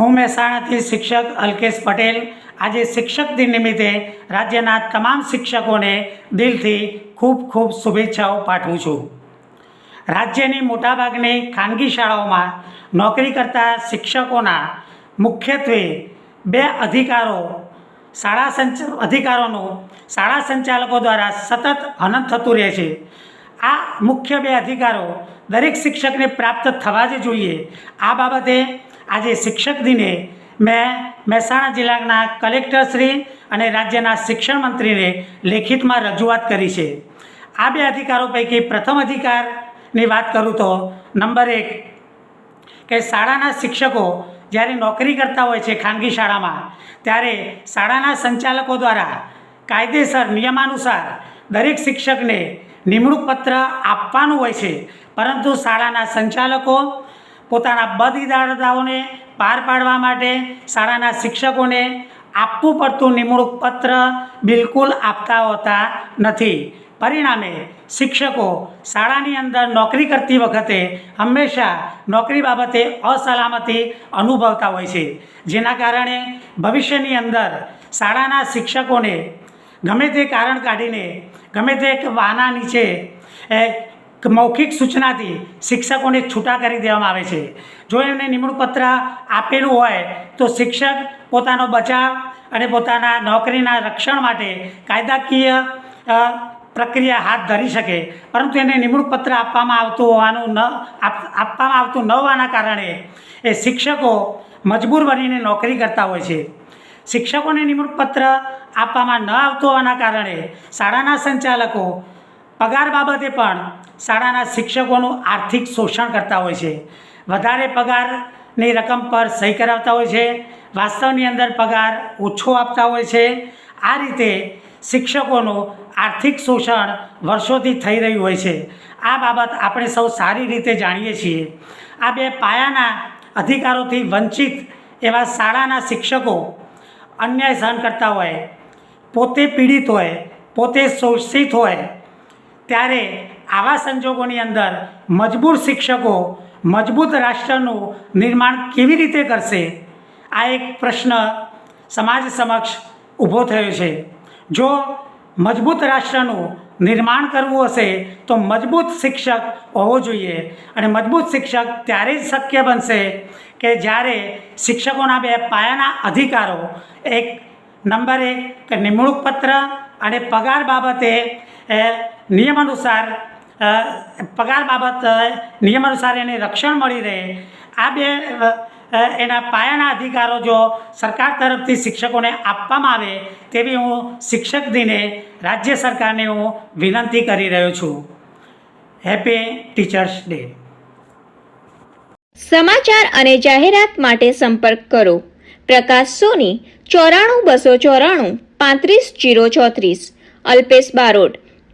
હું મહેસાણાથી શિક્ષક અલ્કેશ પટેલ. આજે શિક્ષક દિન નિમિત્તે રાજ્યના તમામ શિક્ષકોને દિલથી ખૂબ ખૂબ શુભેચ્છાઓ પાઠવું છું. રાજ્યની મોટાભાગની ખાનગી શાળાઓમાં નોકરી કરતા શિક્ષકોના મુખ્યત્વે બે અધિકારો શાળા સંચ, અધિકારોનું શાળા સંચાલકો દ્વારા સતત હનન થતું રહે છે. આ મુખ્ય બે અધિકારો દરેક શિક્ષકને પ્રાપ્ત થવા જ જોઈએ. આ બાબતે આજે શિક્ષક દિને મેં મહેસાણા જિલ્લાના કલેક્ટરશ્રી અને રાજ્યના શિક્ષણ મંત્રીને લેખિતમાં રજૂઆત કરી છે. આ બે અધિકારો પૈકી પ્રથમ અધિકારની વાત કરું તો નંબર એક કે શાળાના શિક્ષકો જ્યારે નોકરી કરતા હોય છે ખાનગી શાળામાં, ત્યારે શાળાના સંચાલકો દ્વારા કાયદેસર નિયમાનુસાર દરેક શિક્ષકને નિમણૂક પત્ર આપવાનું હોય છે. પરંતુ શાળાના સંચાલકો પોતાના બધી દાદાઓને પાર પાડવા માટે શાળાના શિક્ષકોને આપવું પડતું નિમણૂક પત્ર બિલકુલ આપતા હોતા નથી. પરિણામે શિક્ષકો શાળાની અંદર નોકરી કરતી વખતે હંમેશા નોકરી બાબતે અસલામતી અનુભવતા હોય છે. જેના કારણે ભવિષ્યની અંદર શાળાના શિક્ષકોને ગમે તે કારણ કાઢીને, ગમે તે વાના નીચે મૌખિક સૂચનાથી શિક્ષકોને છૂટા કરી દેવામાં આવે છે. જો એમને નિમણૂકપત્ર આપેલું હોય, તો શિક્ષક પોતાનો બચાવ અને પોતાના નોકરીના રક્ષણ માટે કાયદાકીય પ્રક્રિયા હાથ ધરી શકે. પરંતુ એને નિમણૂકપત્ર આપવામાં આવતું હોવાનું ન, આપ- આપવામાં આવતું ન હોવાના કારણે એ શિક્ષકો મજબૂર બનીને નોકરી કરતા હોય છે. શિક્ષકોને નિમણૂકપત્ર આપવામાં ન આવતું હોવાના કારણે શાળાના સંચાલકો પગાર બાબતે પણ શાળાના શિક્ષકોનું આર્થિક શોષણ કરતા હોય છે. વધારે પગારની રકમ પર સહી કરાવતા હોય છે. વાસ્તવની અંદર પગાર ઓછો આપતા હોય છે. આ રીતે શિક્ષકોનું આર્થિક શોષણ વર્ષોથી થઈ રહ્યું હોય છે. આ બાબત આપણે સૌ સારી રીતે જાણીએ છીએ. આ બે પાયાના અધિકારોથી વંચિત એવા શાળાના શિક્ષકો અન્યાય સહન કરતા હોય, પોતે પીડિત હોય, પોતે શોષિત હોય ત્યારે આવા સંજોગોની અંદર મજબૂર શિક્ષકો મજબૂત રાષ્ટ્રનું નિર્માણ કેવી રીતે કરશે? આ એક પ્રશ્ન સમાજ સમક્ષ ઊભો થયો છે. જો મજબૂત રાષ્ટ્રનું નિર્માણ કરવું હશે, તો મજબૂત શિક્ષક હોવો જોઈએ. અને મજબૂત શિક્ષક ત્યારે જ શક્ય બનશે કે જ્યારે શિક્ષકોના બે પાયાના અધિકારો, એક નંબર એક કે નિમણૂક પત્ર અને પગાર બાબતે એ, નિયમ અનુસાર પગાર બાબત નિયમાનુસાર એને રક્ષણ મળી રહે. આ બે એના પાયાના અધિકારો જો સરકાર તરફથી શિક્ષકોને આપવામાં આવે તેવી હું શિક્ષક દિને રાજ્ય સરકારને હું વિનંતી કરી રહ્યો છું. Happy teachers day. સમાચાર અને જાહેરાત માટે સંપર્ક કરો. પ્રકાશ સોની ચોરાણું બસો ચોરાણું પાંત્રીસ જીરો ચોત્રીસ અલ્પેશ બારોટ.